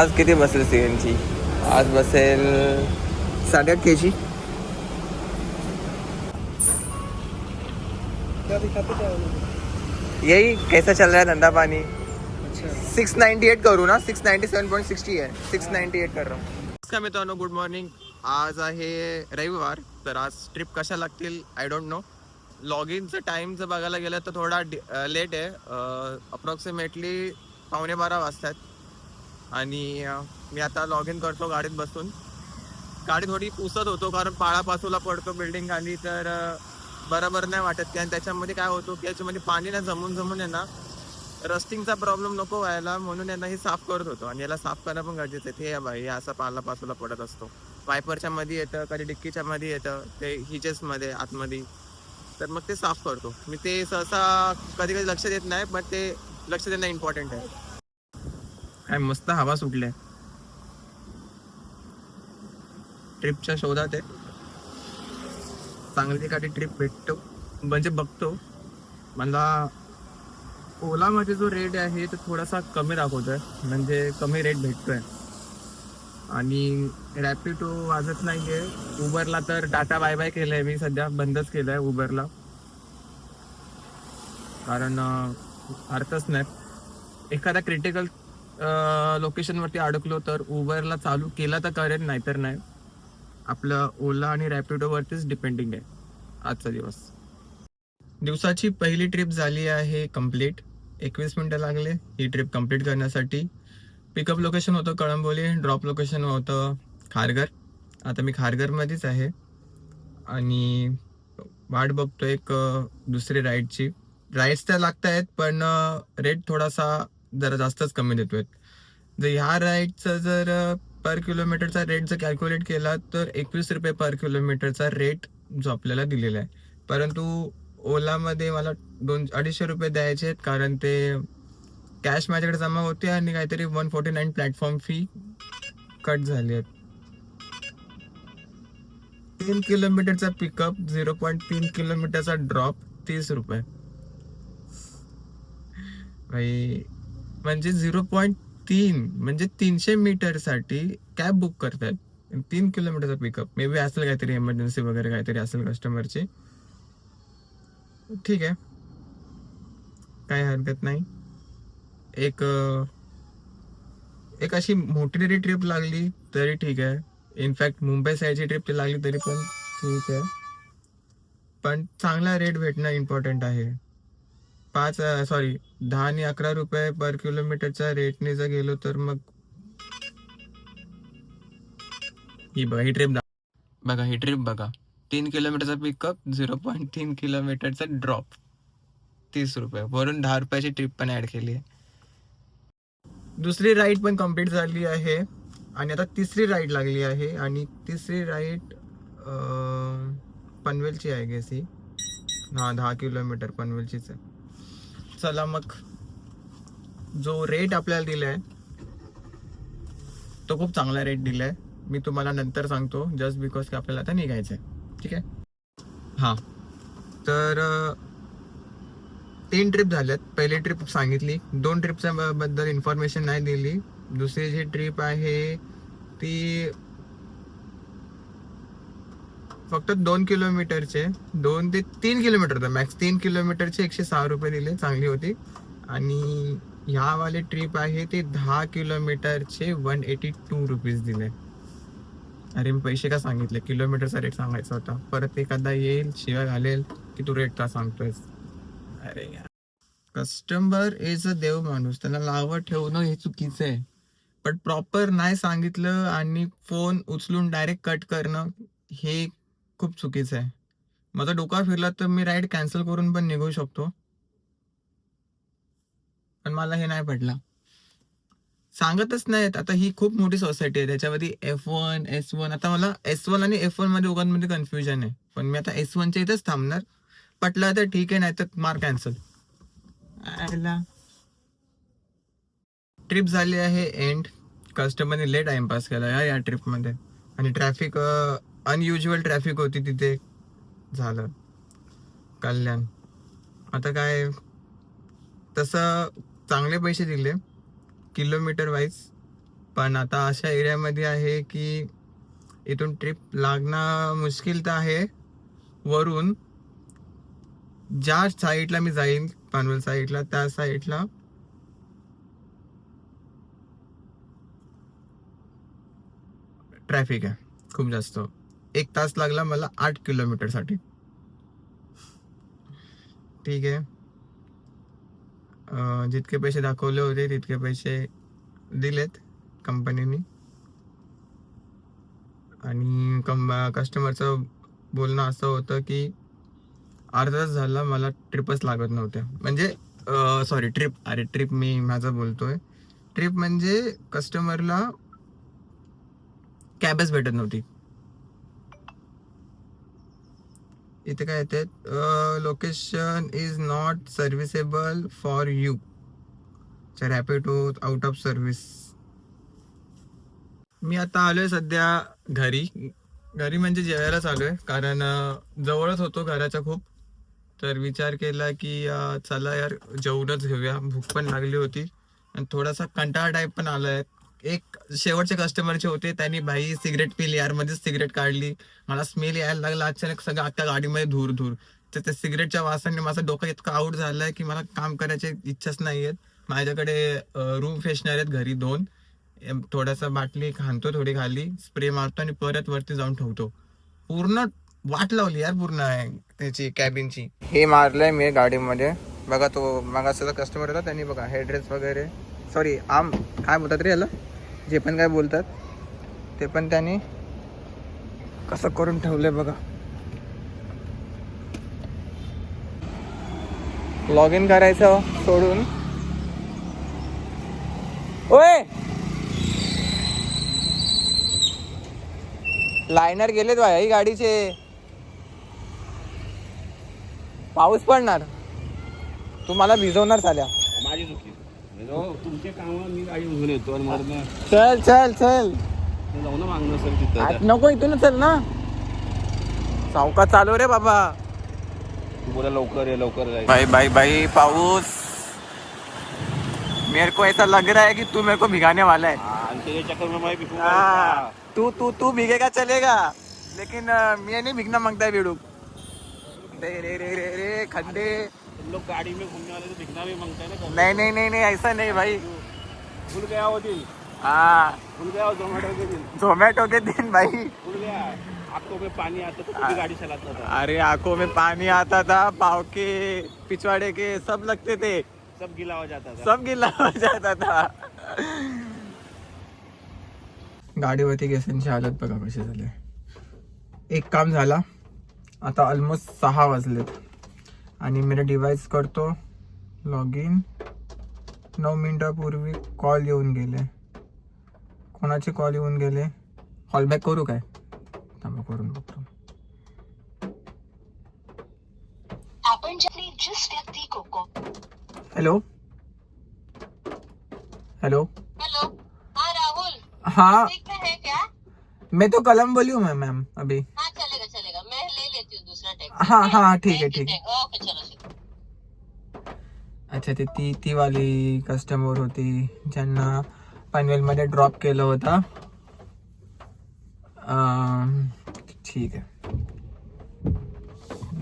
आज किती बसेल सी एन जी आज बसेल साडेआठ के जी यही कैसा चल रहा है धंधा पानी? सिक्स नाईन्टी एट करू ना? Six ninety seven point sixty आहे सिक्स नाईन्टी एट कर नमस्कार मित्रांनो गुड मॉर्निंग आज आहे रविवार तर आज ट्रिप कशा लागतील? आय डोंट नो लॉग इनचं टाईम जर बघायला गेलं तर थोडा लेट आहे. अप्रॉक्सिमेटली पावणे बारा वाजतात आणि मी आता लॉग इन करतो गाडीत बसून. गाडी थोडी पुसत होतो कारण पाळापासूला पडतो बिल्डिंग खाली तर बरोबर नाही वाटत. की आणि त्याच्यामध्ये काय होतो की याच्यामध्ये पाणी ना जमून जमून आहे ना रस्टिंगचा प्रॉब्लेम नको व्हायला म्हणून यांना हे साफ करत होतो. आणि याला साफ करणं पण गरजेचं आहे. ते बाई हे असा पालापासूला पडत असतो. वायपरच्या मध्ये येतं कधी डिक्कीच्या मध्ये येतं ते हिजेसमध्ये आतमध्ये. तर मग ते साफ करतो. मी ते सहसा कधी कधी लक्ष देत नाही पण ते लक्ष देणं इम्पॉर्टंट आहे. काय मस्त हवा सुटल्या. ट्रिपच्या शोधात आहे. चांगली एखादी ट्रिप भेटतो. म्हणजे बघतो. मला ओलामध्ये जो रेट आहे तो थोडासा कमी दाखवतोय. म्हणजे कमी रेट भेटतोय. आणि रॅपिडो वाजत नाही आहे उबरला तर टाटा बाय बाय केलं आहे मी सध्या बंदच केलं आहे उबरला कारण अर्थच नाही. एखादा क्रिटिकल लोकेशनवरती अडकलो तर उबरला चालू केला तर करेन नाहीतर नाही. आपलं ओला आणि रॅपिडोवरतीच डिपेंडिंग आहे. आजचा दिवस. दिवसाची पहिली ट्रिप झाली आहे कंप्लीट एकवीस मिनटं लागले ही ट्रिप कंप्लीट करण्यासाठी. पिकअप लोकेशन होतं कळंबोली ड्रॉप लोकेशन होतं खारघर. आता मी खारघरमध्येच आहे. आणि वाट बघतो एक दुसरी राईडची राईड्स तर लागत आहेत पण रेट थोडासा जरा जास्तच कमी देतोय. जर ह्या राईडचा जर पर किलोमीटरचा रेट जर कॅल्क्युलेट केला तर एकवीस रुपये पर किलोमीटरचा रेट जो आपल्याला दिलेला आहे. परंतु ओलामध्ये मला दोन अडीचशे रुपये द्यायचे आहेत कारण ते कॅश माझ्याकडे जमा होते आणि काहीतरी one forty nine platform fee cut झाली आहेत. तीन किलोमीटरचा पिकअप झिरो पॉईंट तीन किलोमीटरचा ड्रॉप तीस रुपये. भाई म्हणजे झिरो पॉईंट तीन म्हणजे तीनशे मीटरसाठी कॅब बुक करतायत तीन किलोमीटरचा पिकअप मे बी असेल काहीतरी इमर्जन्सी वगैरे काहीतरी असेल कस्टमरची ठीक आहे. काही हरकत नाही. एक एक अशी मोठी जरी ट्रिप लागली तरी ठीक आहे. इनफॅक्ट मुंबई साईडची ट्रिप लागली तरी पण ठीक आहे. पण चांगला रेट भेटणं इम्पॉर्टंट आहे. पाच सॉरी दहा आणि अकरा रुपये पर किलोमीटरच्या रेटने जर गेलो तर मग ही बघा ही ट्रिप बघा ही ट्रिप बघा. तीन किलोमीटरचा पिकअप झिरो पॉईंट तीन किलोमीटरचा ड्रॉप तीस रुपये. वरून दहा रुपयाची ट्रिप पण ऍड केली आहे. दुसरी राईड पण कंप्लीट झाली आहे. आणि आता तिसरी राईड लागली आहे. आणि तिसरी राईड पनवेलची आहे गेस ही. हा दहा किलोमीटर पनवेलचीच आहे. चला मग जो रेट आपल्याला दिलाय तो खूप चांगला रेट दिलाय. मी तुम्हाला नंतर सांगतो जस्ट बिकॉज की आपल्याला आता निघायचंय. ठीक आहे? हां. तर तीन ट्रिप झाल्यात. पहिली ट्रिप सांगितली. दोन ट्रिपच्या बद्दल इन्फॉर्मेशन नाही दिली. दुसरी जी ट्रिप आहे ती फक्त दोन किलोमीटरचे दोन ते तीन किलोमीटर मॅक्स तीन किलोमीटरचे एकशे सहा रुपये दिले चांगली होती. आणि ह्यावाले ट्रिप आहे ते दहा किलोमीटरचे वन एटी टू रुपीज दिले. अरे मी पैसे का सांगितले? किलोमीटरचा रेट सांगायचा होता. परत एखादा येईल शिवाय घालेल की तू रेट का सांगतोयस? अरे कस्टमर इज अ देव माणूस. त्यांना लावत ठेवणं हे चुकीचं आहे. पण प्रॉपर नाही सांगितलं आणि फोन उचलून डायरेक्ट कट करणं हे खूप चुकीचं आहे. माझा डोका फिरला तर मी राईड कॅन्सल करून पण निघू शकतो. पण मला हे नाही पडला सांगतच नाहीत. आता ही खूप मोठी सोसायटी आहे. त्याच्यामध्ये एफ वन एस वन आता मला एस वन आणि एफ वनमध्ये दोघांमध्ये कन्फ्युजन आहे. पण मी आता एस वनच्या इथेच थांबणार. पटलं तर ठीक आहे नाही तर मार कॅन्सल ट्रिप झाली आहे एंड कस्टमरने लेट टाइमपास केला या ट्रिपमध्ये आणि ट्रॅफिक अनयुज्युअल ट्रॅफिक होती तिथे. झालं. कल्याण. आता काय? तसं चांगले पैसे दिले किलोमीटर वाईज पण आता अशा एरियामध्ये आहे की इथून ट्रिप लागणं मुश्किल तर आहे. वरून ज्या साईडला मी जाईन पानवेल साईडला त्या साईडला ट्रॅफिक आहे खूप जास्त. एक तास लागला मला आठ किलोमीटरसाठी ठीक आहे. जितके पैसे दाखवले होते तितके पैसे दिलेत कंपनीने. आणि कम कस्टमरचं बोलणं असं होतं की अर्धा तास झाला मला ट्रिपच लागत नव्हत्या. म्हणजे सॉरी ट्रिप अरे ट्रिप मी माझं बोलतोय. ट्रिप म्हणजे कस्टमरला कॅबच भेटत नव्हती. इथे काय येते? Location is not serviceable for you Rapido out of service मी आता आलोय सध्या घरी. घरी म्हणजे जेवायलाच आलोय. कारण जवळच होतो घराच्या खूप. तर विचार केला की चला यार जेवणच घेऊया. भूक पण लागली होती. आणि थोडासा कंटाळा टाईप पण आलाय. एक शेवटचे कस्टमरचे होते त्यांनी बाई सिगरेट पिली यार मध्येच सिगरेट काढली. मला स्मेल यायला लागला अचानक सगळं अख्ख्या गाडीमध्ये धूर धूर. तर त्या सिगरेटच्या वासाने माझं डोकं इतकं आउट झालंय की मला काम करायची इच्छाच नाही आहेत माझ्याकडे रूम फ्रेशनर आहेत घरी दोन. थोडासा बाटली खाणतो थोडी खाली स्प्रे मारतो आणि परत वरती जाऊन ठेवतो. पूर्ण वाट लावली यार पूर्ण आहे त्याची कॅबिनची हे मारलंय मी गाडीमध्ये. बघा तो मागा सगळं कस्टमर होता त्यांनी बघा हेड्रेस वगैरे. सॉरी आम काय बोलतात रे याला? जे पण काय बोलतात ते पण त्यांनी कसं करून ठेवलंय बघा. लॉग इन करायचं हो, सोडून. ओय! लायनर गेलेत बाय गाडीचे. पाऊस पडणार. तू मला भिजवणार झाल्या माझी चुकी. तुमचे काम मी गाडी घेऊन येतो आणि मग मग चल चल चल. ते जाऊ ना मागणं सर तिथं आत नको इथून चल ना. चौकात चालू रे बाबा. तू बोला लवकर ये लवकर भाई भाई भाई पाऊस. मेरे को ऐसा लग रहा है कि तू मेरे को भिगाने वाला है. ते चक्कर में मैं भी हाँ, तू तू तू भीगेगा चलेगा. लेकिन मैं नहीं भीगना मांगता है बेडू रे रे रे रे रे खड्डे. तुम लोग गाड़ी में घूमने वाले तो दिखना भी मांगते हैं ना नहीं नहीं नहीं नहीं ऐसा नहीं भाई। भूल गया वो दिन। हाँ। भूल गया वो जोमेटो के दिन। जोमेटो के दिन भाई। भूल गया। आंखों में पानी आता तो भी गाड़ी चलाता था। अरे आंखों में पानी आता था पाव के पिछवाड़े के सब लगते थे। सब गीला हो जाता था। सब गिल्ला हो जाता था। गाडीवरती केसांची हालत बघा कशी झाली. एक काम झाला आता ऑलमोस्ट सहा वाजलेत. आणि मेरा डिव्हाइस करतो. लॉग इन नऊ मिनिटापूर्वी कॉल येऊन गेले. कोणाचे कॉल येऊन गेले? कॉल बॅक करू काय? थांबा करून बघतो. हॅलो हॅलो हेलो हाँ राहुल. हाँ. है क्या मैं तो कलम बोली हूँ मैम अभी. हाँ चलेगा चलेगा. मैं ले लेती हूँ दूसरा टैक्सी हाँ हाँ ठीक है ठीक है अच्छा ते ती ती वाली कस्टमर होती ज्यांना पनवेलमध्ये ड्रॉप केलं होतं. ठीक आहे.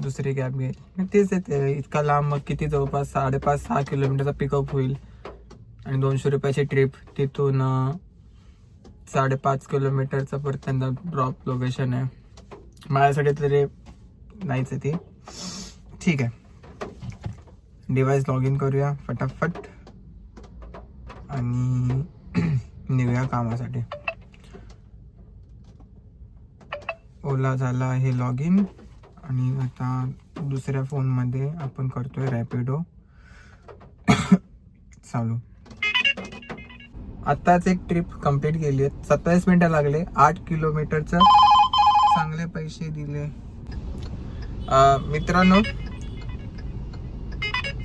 दुसरी कॅब घेईल तेच आहे ते इतका लांब मग किती जवळपास साडेपाच सहा किलोमीटरचा पिकअप होईल. आणि दोनशे रुपयाची ट्रिप तिथून साडेपाच किलोमीटरचा परत त्यांना ड्रॉप लोकेशन आहे. माझ्यासाठी तरी नाहीच आहे ती. ठीक आहे. डिवाइस लॉग इन करूया फटाफट. आणि निघूया कामासाठी. ओला झाला हे लॉग इन आणि आता दुसऱ्या फोनमध्ये आपण करतोय रॅपिडो चालू. आत्ताच एक ट्रिप कंप्लीट केली आहे. सत्तावीस मिनटं लागले. आठ किलोमीटरचं चांगले पैसे दिले. मित्रांनो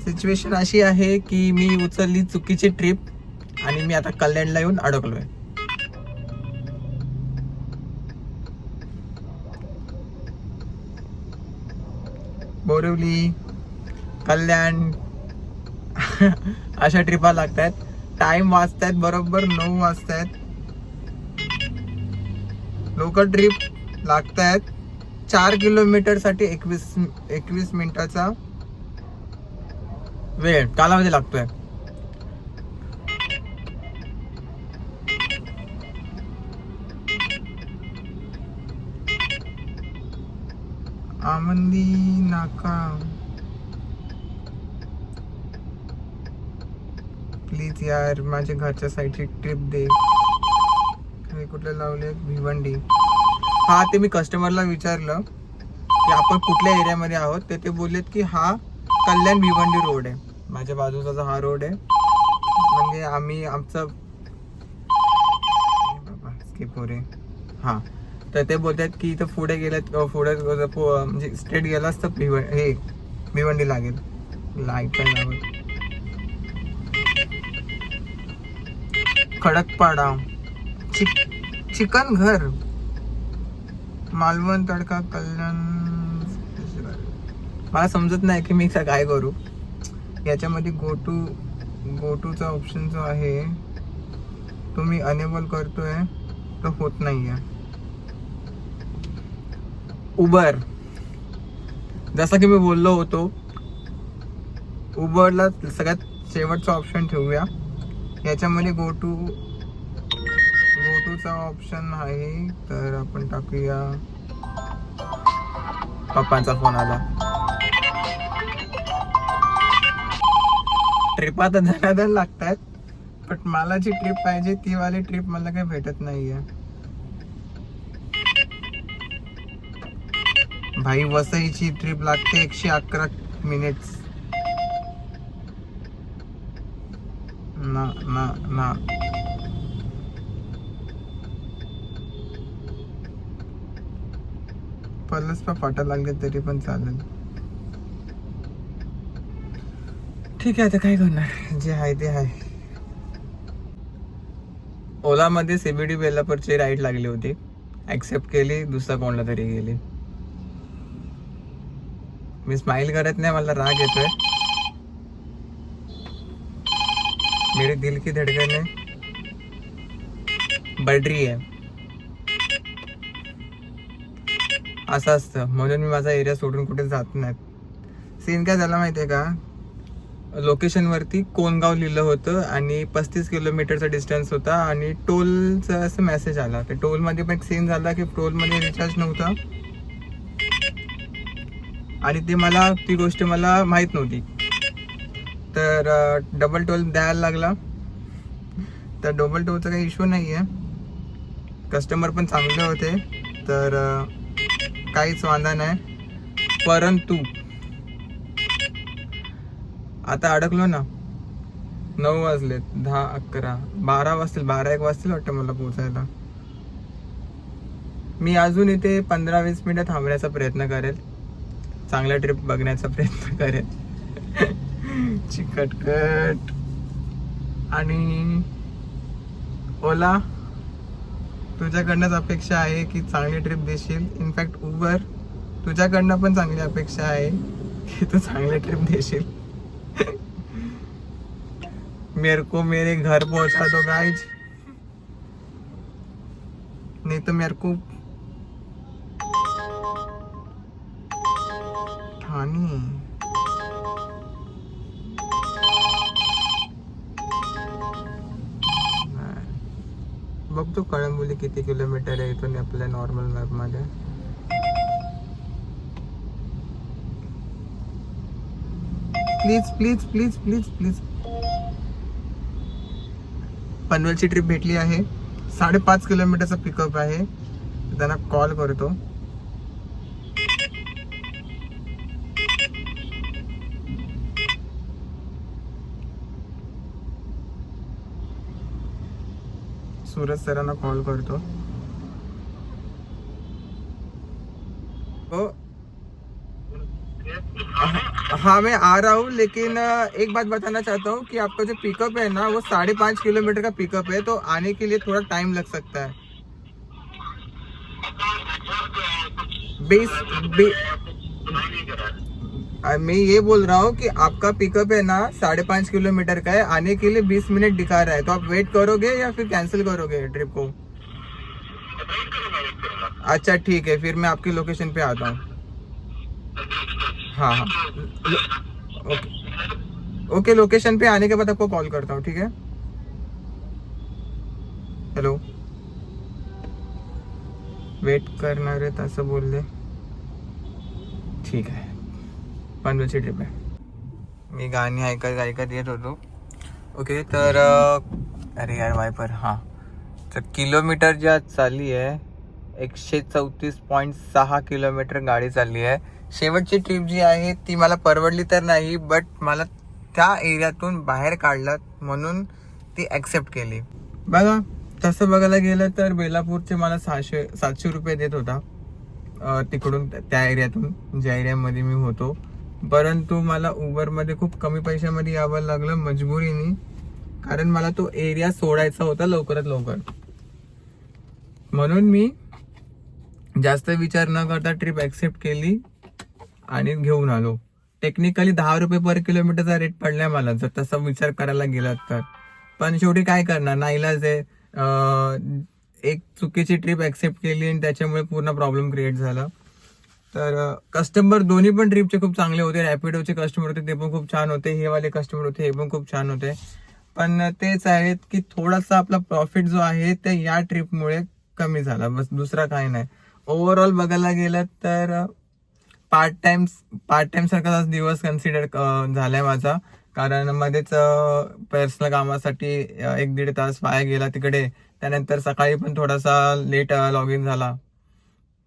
सिच्युएशन अशी आहे की मी उचलली चुकीची ट्रिप आणि मी आता कल्याणला येऊन अडकलोय. बोरिवली कल्याण अशा ट्रिपा लागतात टाइम वाजतायत बरोबर नऊ वाजतायत. लोक ट्रिप लागत आहेत चार किलोमीटरसाठी एकवीस एकवीस मिनिटाचा वेळ कालावधी लागतोय. आमंदी नाका प्लीज यार माझ्या घरच्या साईडची ट्रिप दे. मी कुठले लावले भिवंडी. हा ते मी कस्टमरला विचारलं की आपण कुठल्या एरियामध्ये आहोत? तर ते बोललेत की हा कल्याण भिवंडी रोड आहे. माझ्या बाजूचा जो हा रोड आहे म्हणजे आम्ही आमचं स्किप हो रे. हा. तर ते बोलतात की इथं पुढे गेल्यात पुढे म्हणजे स्ट्रेट गेलास तर भिव हे भिवंडी लागेल. लाइट खडकपाडा चिक चिकन घर. मालवण तडका कल्याण मला समजत नाही की मी काय करू. याच्यामध्ये गो टू गो टूचा ऑप्शन जो आहे तो मी अनेबल करतोय तो होत नाही आहे उबर जसं की मी बोललो होतो उबरला सगळ्यात शेवटचा ऑप्शन ठेवूया. याच्यामध्ये गो टू गो टूचा ऑप्शन आहे तर आपण टाकूया. पप्पांचा फोन आला. ट्रिप आता धनाधन लागतात पण मला जी ट्रिप पाहिजे ती वाली ट्रिप मला काही भेटत नाहीये. भाई वसईची ट्रिप लागते एकशे अकरा मिनिट्स ना ना ना. पल्लस पण फाटा लागले तरी पण चालेल. ठीक आहे आता काय करणार? जे आहे ते आहे. ओलामध्ये सीबीडी बेलापूरची राईड लागली होती. ॲक्सेप्ट केली दुसरा कोणला तरी गेली. मी स्माईल करत नाही मला राग येतोय. मेरे दिल की धडकन आहे बड्री आहे असं असतं. म्हणून मी माझा एरिया सोडून कुठे जात नाही. सीन काय झाला माहिती आहे का? लोकेशनवरती कोणगाव लिहिलं होतं आणि पस्तीस किलोमीटरचा डिस्टन्स होता आणि टोलचा असं मेसेज आला. तर टोलमध्ये पण एक सीन झाला की टोलमध्ये रिचार्ज नव्हता. आणि ते मला ती गोष्ट मला माहीत नव्हती. तर डबल टोल द्यायला लागला. तर डबल टोलचा काही इश्यू नाही आहे कस्टमर पण चांगले होते. तर काहीच वांधा नाही. परंतु आता अडकलो ना. नऊ वाजलेत दहा अकरा. बारा वाजतील बारा एक वाजतील वाटतं मला पोचायला मी अजून इथे पंधरा वीस मिनिटं थांबण्याचा प्रयत्न करेल. चांगला ट्रिप बघण्याचा प्रयत्न करेल. चिकटकट आणि ओला तुझ्याकडनंच अपेक्षा आहे की चांगली ट्रिप देशील. इनफॅक्ट उबर तुझ्याकडनं पण चांगली अपेक्षा आहे की तू चांगली ट्रिप देशील. मेरे को मेरे घर पहुंचा दो गाइज नहीं तो मेरे को ठाणे बघतो कळंबोली किती किलोमीटर आहे इथून आपल्या नॉर्मल मॅपमध्ये मध्ये please please please please please. पनवेलची trip भेटली आहे. साडेपाच किलोमीटरचा पिकअप आहे. त्यांना कॉल करतो. सूरज सरांना कॉल करतो. हो हाँ मैं आ रहा हूँ, लेकिन एक बात बताना चाहता हूँ कि आपका जो पिकअप है ना, वो साढ़े पाँच किलोमीटर का पिकअप है तो आने के लिए थोड़ा टाइम लग सकता है। बीस मैं ये बोल रहा हूँ कि आपका पिकअप है ना, साढ़े पाँच किलोमीटर का है, आने के लिए बीस मिनट दिखा रहा है तो आप वेट करोगे या फिर कैंसिल करोगे ट्रिप को? अच्छा ठीक है, फिर मैं आपकी लोकेशन पे आता हूँ। हाँ हाँ। लो- ओके। ओके लोकेशन पे आने के बाद आपको कॉल करता हूँ ठीक है? हॅलो। वेट करणार आहेत असं बोलले ठीक आहे पनवेलची ट्रिप आहे मी गाणी ऐकत ऐकत येत होतो ओके तर अरे यार वायपर हां। तर किलोमीटर ज्या चालली आहे एकशे चौतीस पॉईंट सहा किलोमीटर गाडी चालली आहे शेवटची ट्रिप जी आहे ती मला परवडली तर नाही बट मला त्या एरियातून बाहेर काढलं म्हणून ती ॲक्सेप्ट केली. बघा तसं बघायला गेलं तर बेलापूरचे मला सहाशे सातशे रुपये देत होता. तिकडून त्या एरियातून ज्या एरियामध्ये मी होतो. परंतु मला उबरमध्ये खूप कमी पैशामध्ये यावं लागलं मजबुरीने. कारण मला तो एरिया सोडायचा होता लवकरात लवकर. म्हणून मी जास्त विचार न करता ट्रिप ॲक्सेप्ट केली. आणि घेऊन आलो. टेक्निकली दहा रुपये पर किलोमीटरचा रेट पडलाय मला जर तसा विचार करायला गेलात तर. पण शेवटी काय करणार? नाईलाज आहे. एक चुकीची ट्रिप ॲक्सेप्ट केली आणि त्याच्यामुळे पूर्ण प्रॉब्लेम क्रिएट झाला. तर कस्टमर दोन्ही पण ट्रिपचे खूप चांगले होते. रॅपिडोचे कस्टमर होते ते पण खूप छान होते. हे वाले कस्टमर होते हे पण खूप छान होते. पण तेच आहेत की थोडासा आपला प्रॉफिट जो आहे ते या ट्रिपमुळे कमी झाला. बस दुसरा काही नाही. ओव्हरऑल बघायला गेलं तर पार्ट टाइम पार्ट टाइम सारखाच दिवस कन्सिडर झालाय माझा. कारण मध्येच पर्सनल कामासाठी एक दीड तास वाया गेला तिकडे. त्यानंतर सकाळी पण थोडासा लेट लॉग इन झाला.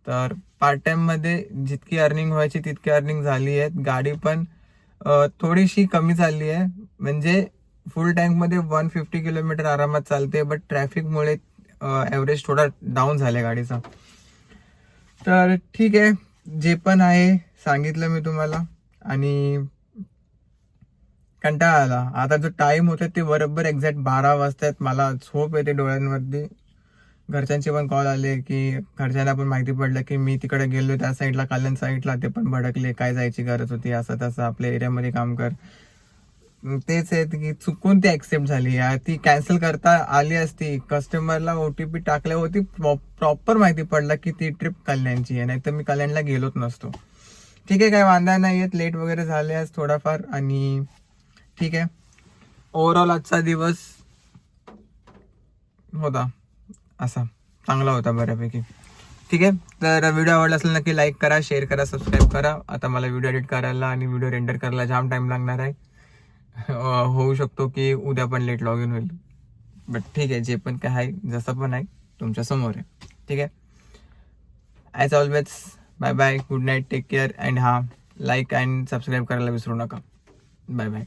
तर पार्ट टाइममध्ये जितकी अर्निंग व्हायची तितकी अर्निंग झाली आहे. गाडी पण थोडीशी कमी झाली आहे. म्हणजे फुल टँकमध्ये वन फिफ्टी किलोमीटर आरामात चालते बट ट्रॅफिकमुळे ॲव्हरेज थोडा डाऊन झाला गाडीचा. तर ठीक आहे. जे पण आहे सांगितलं मी तुम्हाला. आणि कंटाळा आला. आता जो टाइम होता ते बरोबर एक्झॅक्ट बारा वाजतात मला झोप येते डोळ्यांवरती. घरच्यांचे पण कॉल आले की घरच्यांना पण माहिती पडलं की मी तिकडे गेलो त्या साईडला कल्याण साईडला ते पण भडकले. काय जायची गरज होती? असं तसं आपल्या एरियामध्ये काम कर. तेच आहे की चुकून ती ऍक्सेप्ट झाली. ती कॅन्सल करता आली असती. कस्टमरला ओटीपी टाकल्या होती प्रॉपर माहिती पडलं की ती ट्रिप कल्याणची आहे. नाही तर मी कल्याणला गेलोच नसतो. ठीक आहे काय वांदा नाही येत लेट वगैरे झाले आज थोडाफार आणि ठीक आहे. ओव्हरऑल आजचा दिवस होता. असा. चांगला होता बऱ्यापैकी. ठीक आहे. तर व्हिडिओ आवडला असेल नक्की लाईक करा शेअर करा सबस्क्राईब करा. आता मला व्हिडिओ एडिट करायला आणि व्हिडिओ रेंडर करायला जाम टाईम लागणार आहे. होऊ शकतो की उद्या पण लेट लॉग इन होईल. बट ठीक आहे जे पण काय आहे जसं पण आहे तुमच्यासमोर आहे. ठीक आहे? As always bye bye good night take care and हा लाईक अँड सबस्क्राईब करायला विसरू नका. Bye bye